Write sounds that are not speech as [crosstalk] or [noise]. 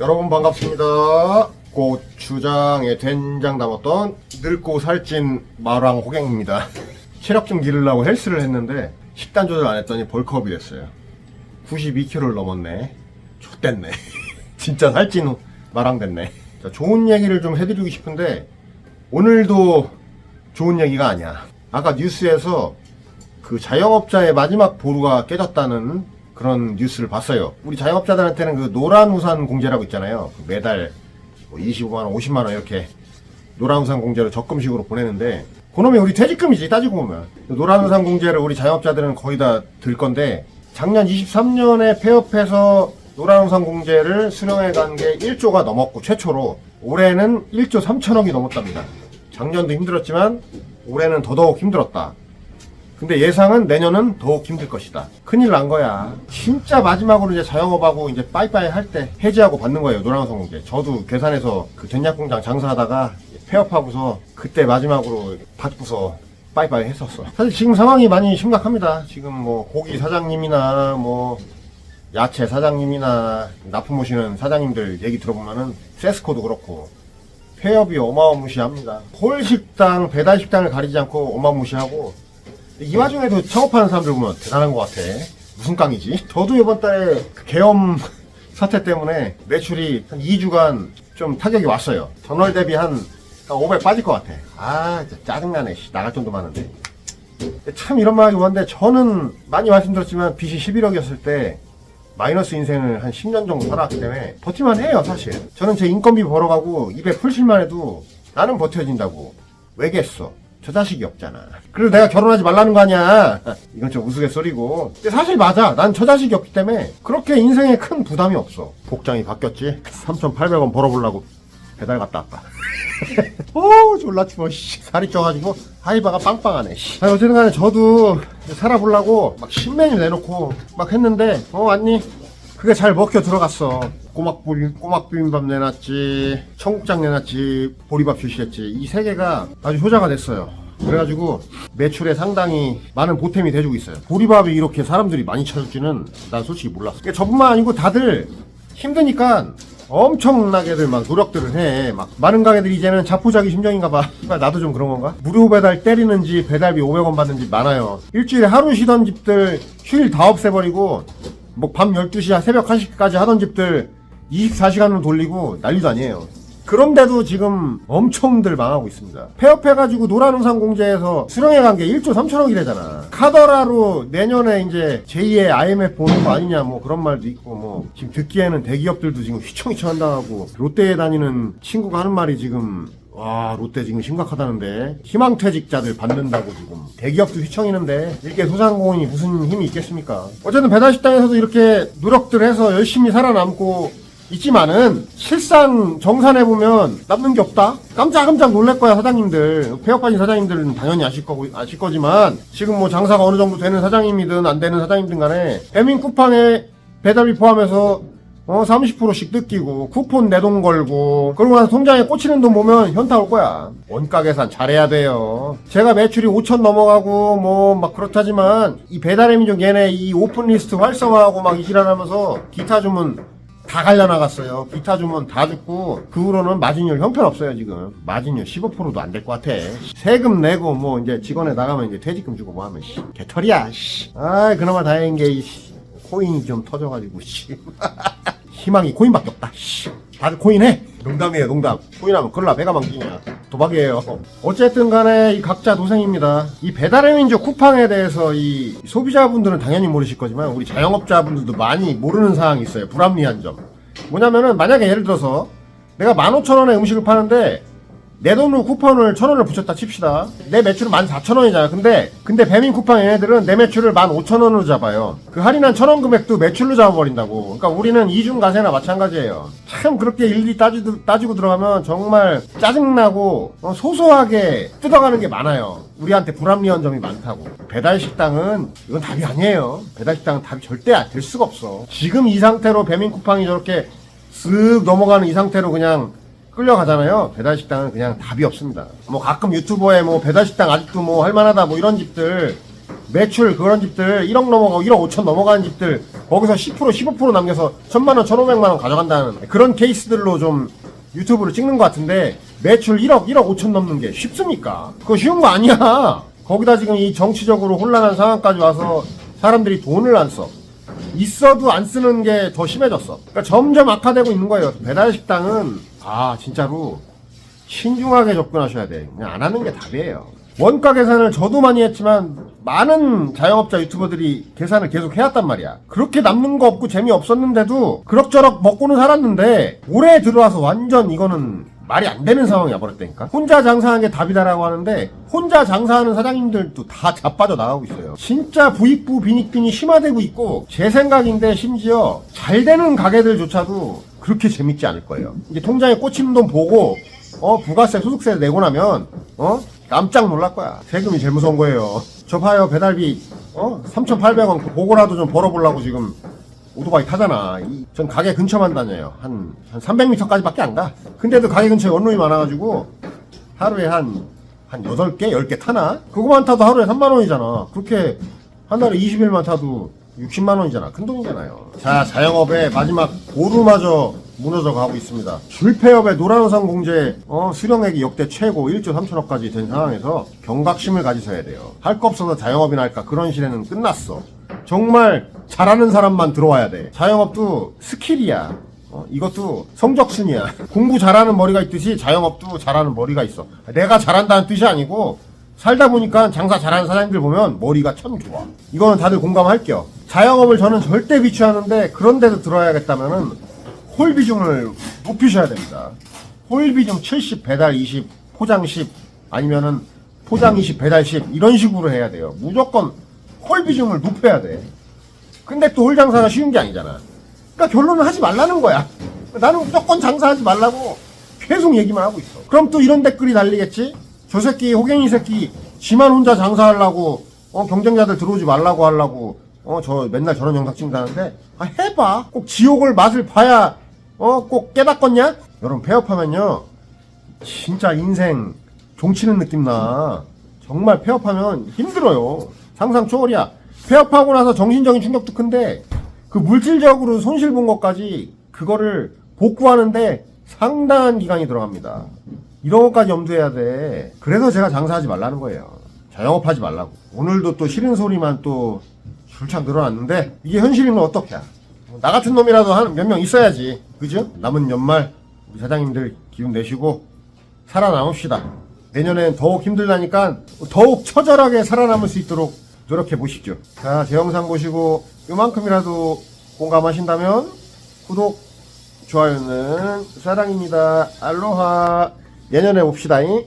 여러분 반갑습니다. 고추장에 된장 담았던 늙고 살찐 마랑 호갱입니다. [laughs] 체력 좀 기르려고 헬스를 했는데 식단 조절 안 했더니 벌크업이 됐어요. 92kg를 넘었네. 좋댔네. [laughs] 진짜 살찐 마랑 됐네. 자, 좋은 얘기를 좀 해드리고 싶은데 오늘도 좋은 얘기가 아니야. 아까 뉴스에서 그 자영업자의 마지막 보루가 깨졌다는 그런 뉴스를 봤어요. 우리 자영업자들한테는 그 노란 우산 공제라고 있잖아요. 그 매달 뭐 25만 원, 50만 원 이렇게 노란 우산 공제를 적금식으로 보내는데 그놈이 우리 퇴직금이지 따지고 보면 노란 우산 공제를 우리 자영업자들은 거의 다 들 건데 작년 23년에 폐업해서 노란 우산 공제를 수령해 간 게 1조가 넘었고 최초로 올해는 1조 3천억이 넘었답니다. 작년도 힘들었지만 올해는 더더욱 힘들었다. 근데 예상은 내년은 더욱 힘들 것이다. 큰일 난 거야. 진짜 마지막으로 이제 자영업하고 이제 빠이빠이 할 때 해지하고 받는 거예요. 노란성 공제. 저도 괴산에서 그 된약 공장 장사하다가 폐업하고서 그때 마지막으로 받고서 빠이빠이 했었어. 사실 지금 상황이 많이 심각합니다. 지금 뭐 고기 사장님이나 뭐 야채 사장님이나 납품 오시는 사장님들 얘기 들어보면은 세스코도 그렇고 폐업이 어마어마무시합니다. 홀식당, 배달식당을 가리지 않고 어마무시하고 이 와중에도 창업하는 사람들 보면 대단한 것 같아. 무슨 깡이지? 저도 이번 달에 그 계엄 [laughs] 사태 때문에 매출이 한 2주간 좀 타격이 왔어요. 전월 대비 한, 한 500 빠질 것 같아. 아, 진짜 짜증나네. 씨, 나갈 정도 많은데. 참 이런 말 하기 뭐한데 저는 많이 말씀드렸지만 빚이 11억이었을 때 마이너스 인생을 한 10년 정도 살아왔기 때문에 버티만 해요 사실 저는 제 인건비 벌어가고 입에 풀칠만 해도 나는 버텨진다고 왜겠어 저 자식이 없잖아. 그리고 내가 결혼하지 말라는 거 아니야. 이건 좀 우스갯소리고. 근데 사실 맞아. 난 저 자식이 없기 때문에 그렇게 인생에 큰 부담이 없어. 복장이 바뀌었지? 3,800원 벌어보려고 배달 갔다 왔다. [laughs] 오 졸라 추워 씨. 살이 쪄가지고 하이바가 빵빵하네 씨. 아, 어쨌든 간에 저도 살아보려고 막 신메뉴 내놓고 막 했는데 어 왔니? 그게 잘 먹혀 들어갔어 꼬막 보리, 꼬막 비빔밥 내놨지 청국장 내놨지 보리밥 출시했지 이 세 개가 아주 효자가 됐어요 그래가지고 매출에 상당히 많은 보탬이 돼주고 있어요 보리밥이 이렇게 사람들이 많이 찾을지는 난 솔직히 몰랐어 그러니까 저뿐만 아니고 다들 힘드니까 엄청나게들 막 노력들을 해. 막 많은 가게들이 이제는 자포자기 심정인가 봐. [laughs] 그러니까 나도 좀 그런 건가? 무료 배달 때리는지 배달비 500원 받는 집 많아요. 일주일에 하루 쉬던 집들 휴일 다 없애버리고 뭐 밤 12시 새벽 1시까지 하던 집들 24시간으로 돌리고 난리도 아니에요. 그런데도 지금 엄청들 망하고 있습니다. 폐업해가지고 노란우산 공제에서 수령해간 게 1조 3천억이래잖아. 카더라로 내년에 이제 제2의 IMF 보는 거 아니냐 뭐 그런 말도 있고 뭐 지금 듣기에는 대기업들도 지금 휘청휘청 한다고 롯데에 다니는 친구가 하는 말이 지금 와 롯데 지금 심각하다는데 희망퇴직자들 받는다고 지금 대기업도 휘청이는데 이게 소상공인이 무슨 힘이 있겠습니까 어쨌든 배달식당에서도 이렇게 노력들 해서 열심히 살아남고 있지만은 실상 정산해 보면 남는 게 없다. 깜짝깜짝 놀랄 거야 사장님들. 폐업하신 사장님들은 당연히 아실 거고 아실 거지만 지금 뭐 장사가 어느 정도 되는 사장님이든 안 되는 사장님든 간에 배민 쿠팡에 배달비 포함해서 어 30%씩 뜯기고 쿠폰 내돈 걸고 그러고 나서 통장에 꽂히는 돈 보면 현타 올 거야 원가 계산 잘해야 돼요 제가 매출이 5천 넘어가고 뭐 막 그렇다지만 이 배달의 민족 얘네 이 오픈 리스트 활성화하고 막 이질하면서 기타 주문 다 갈려나갔어요. 기타 주문 다 죽고 그 후로는 마진율 형편없어요 지금. 마진율 15%도 안 될 것 같아. 세금 내고 뭐 이제 직원에 나가면 이제 퇴직금 주고 뭐 하면 씨 개털이야. 씨. 아 그나마 다행인 게 이, 씨, 코인이 좀 터져가지고 씨. [laughs] 희망이 코인밖에 없다. 씨. 다들 코인 해. 농담이에요 농담. 코인하면 그럴라 배가 망기냐. 도박이에요. 어쨌든 간에 이 각자 도생입니다. 이 배달의 민족 쿠팡에 대해서 이 소비자분들은 당연히 모르실 거지만 우리 자영업자분들도 많이 모르는 사항이 있어요. 불합리한 점. 뭐냐면은 만약에 예를 들어서 내가 15,000원에 음식을 파는데 내 돈으로 쿠폰을 1,000원을 붙였다 칩시다. 내 매출은 14,000원이잖아. 근데 근데 배민 쿠팡 얘네들은 내 매출을 15,000원으로 잡아요. 그 할인한 1,000원 금액도 매출로 잡아버린다고. 그러니까 우리는 이중 가세나 마찬가지예요. 참 그렇게 일일이 따지고, 따지고 들어가면 정말 짜증나고 어, 소소하게 뜯어가는 게 많아요. 우리한테 불합리한 점이 많다고. 배달 식당은 이건 답이 아니에요. 배달 식당은 답이 절대 될 수가 없어. 지금 이 상태로 배민 쿠팡이 저렇게 쓱 넘어가는 이 상태로 그냥 끌려가잖아요. 배달식당은 그냥 답이 없습니다. 뭐 가끔 유튜버에 뭐 배달식당 아직도 뭐 할만하다 뭐 이런 집들 매출 그런 집들 1억 넘어가고 1억 5천 넘어가는 집들 거기서 10% 15% 남겨서 1000만원 1500만원 가져간다는 그런 케이스들로 좀 유튜브를 찍는 것 같은데 매출 1억 1억 5천 넘는 게 쉽습니까? 그거 쉬운 거 아니야 거기다 지금 이 정치적으로 혼란한 상황까지 와서 사람들이 돈을 안 써. 있어도 안 쓰는 게 더 심해졌어. 그러니까 점점 악화되고 있는 거예요. 배달 식당은 아 진짜로 신중하게 접근하셔야 돼. 그냥 안 하는 게 답이에요. 원가 계산을 저도 많이 했지만 많은 자영업자 유튜버들이 계산을 계속 해왔단 말이야. 그렇게 남는 거 없고 재미없었는데도 그럭저럭 먹고는 살았는데 올해 들어와서 완전 이거는 말이 안 되는 상황이 와버렸다니까. 혼자 장사하는 게 답이다라고 하는데 혼자 장사하는 사장님들도 다 자빠져 나가고 있어요. 진짜 부익부 빈익빈이 심화되고 있고 제 생각인데 심지어 잘 되는 가게들조차도 그렇게 재밌지 않을 거예요. 이제 통장에 꽂히는 돈 보고 어 부가세 소득세 내고 나면 어 깜짝 놀랄 거야. 세금이 제일 무서운 거예요. 저 봐요 배달비 어 3,800원 그거라도 좀 벌어보려고 지금 오토바이 타잖아. 이- 전 가게 근처만 다녀요. 한, 한 300m까지밖에 안 가. 근데도 가게 근처에 원룸이 많아가지고 하루에 한, 한 8개, 10개 타나? 그거만 타도 하루에 3만원이잖아. 그렇게 한 달에 20일만 타도 60만 원이잖아. 큰 돈이잖아요. 자, 자영업의 마지막 보루마저 무너져 가고 있습니다. 줄폐업의 노란우산 공제, 어, 수령액이 역대 최고 1조 3천억까지 된 상황에서 경각심을 가지셔야 돼요. 할 거 없어서 자영업이나 할까? 그런 시대는 끝났어. 정말 잘하는 사람만 들어와야 돼. 자영업도 스킬이야. 어, 이것도 성적순이야. [laughs] 공부 잘하는 머리가 있듯이 자영업도 잘하는 머리가 있어. 내가 잘한다는 뜻이 아니고 살다 보니까 장사 잘하는 사장님들 보면 머리가 참 좋아. 이거는 다들 공감할게요. 자영업을 저는 절대 비추하는데 그런 데도 들어야겠다면은 홀 비중을 높이셔야 됩니다. 홀 비중 70, 배달 20, 포장 10 아니면은 포장 20, 배달 10 이런 식으로 해야 돼요. 무조건 홀 비중을 높여야 돼. 근데 또 홀 장사가 쉬운 게 아니잖아. 그러니까 결론은 하지 말라는 거야. 나는 무조건 장사하지 말라고 계속 얘기만 하고 있어. 그럼 또 이런 댓글이 달리겠지? 저 새끼, 호갱이 새끼, 지만 혼자 장사하려고, 어, 경쟁자들 들어오지 말라고 하려고, 어, 저 맨날 저런 영상 찍는다는데, 아, 해봐. 꼭 지옥을 맛을 봐야, 어, 꼭 깨닫겠냐? 여러분, 폐업하면요. 진짜 인생 종치는 느낌 나. 정말 폐업하면 힘들어요. 상상 초월이야. 폐업하고 나서 정신적인 충격도 큰데 그 물질적으로 손실 본 것까지 그거를 복구하는데 상당한 기간이 들어갑니다. 이런 것까지 염두해야 돼. 그래서 제가 장사하지 말라는 거예요. 자영업하지 말라고. 오늘도 또 싫은 소리만 또 줄창 늘어났는데 이게 현실이면 어떡해. 나 같은 놈이라도 한 몇 명 있어야지. 그죠? 남은 연말 우리 사장님들 기운 내시고 살아남읍시다. 내년엔 더욱 힘들다니까 더욱 처절하게 살아남을 수 있도록 노력해 보십시오. 자, 제 영상 보시고 요만큼이라도 공감하신다면 구독, 좋아요는 사랑입니다. 알로하. 내년에 봅시다 잉.